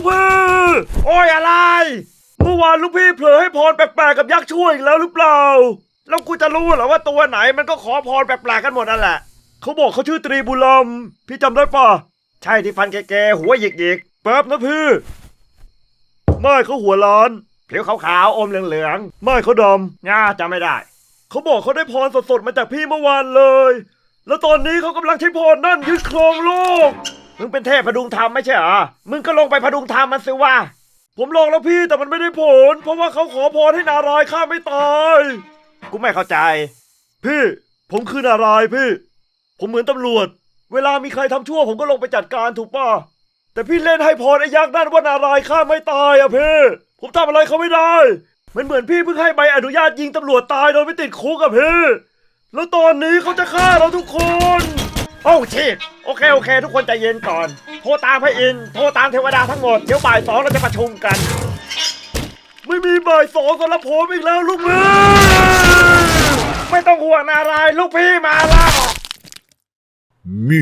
กพี่ โอ้ยอะไร เมื่อวานลูกพี่เผลอให้พรแปลกๆกับยักษ์ช่วยอีกแล้วหรือเปล่า แล้วกูจะรู้เหรอว่าตัวไหนมันก็ขอพรแปลกๆกันหมดนั่นแหละ เขาบอกเขาชื่อตรีบุลมพี่จำได้ปะใช่ที่ฟันแก่ๆหัวหยิกๆแป๊บนะพี่ ไม่เขาหัวล้านผิวขาวๆอมเหลืองๆไม่เขาดำง่าจำไม่ได้ เขาบอกเขาได้พรสดๆมาจากพี่เมื่อวานเลย แล้วตอนนี้เขากำลังใช้พรนั่นยึดครองโลก มึงเป็นเทพพดุงธรรมไม่ใช่เหรอ มึงก็ลงไปพดุงธรรมมันสิว่า ผมลองแล้วพี่แต่มันไม่ได้ผล เพราะว่าเขาขอพรให้นารายณ์ข้าไม่ตาย กูไม่เข้าใจ พี่ ผมคือนารายณ์พี่ ผมเหมือนตำรวจ เวลามีใครทำชั่วผมก็ลงไปจัดการถูกป่ะ แต่พี่เล่นให้พรไอ้ยักษ์นั่นว่านารายณ์ข้าไม่ตายอะพี่ ผมทำอะไรเขาไม่ได้ มันเหมือนพี่เพิ่งให้ใบอนุญาตยิงตำรวจตายโดยไม่ติดคุกอะพี่ แล้วตอนนี้เขาจะฆ่าเราทุกคน โอ้ชิต อเคโอเค ทุกคนใจเย็นก่อน โทรตามพระอินทร์โทรตามเทวดาทั้งหมด เดี๋ยวบ่ายสองเราจะประชุมกัน ไม่มีบ่ายสองสำหรับผมอีกแล้วลูกมือไม่ต้องห่วงนารายณ์ลูกพี่มาแล้ว มิ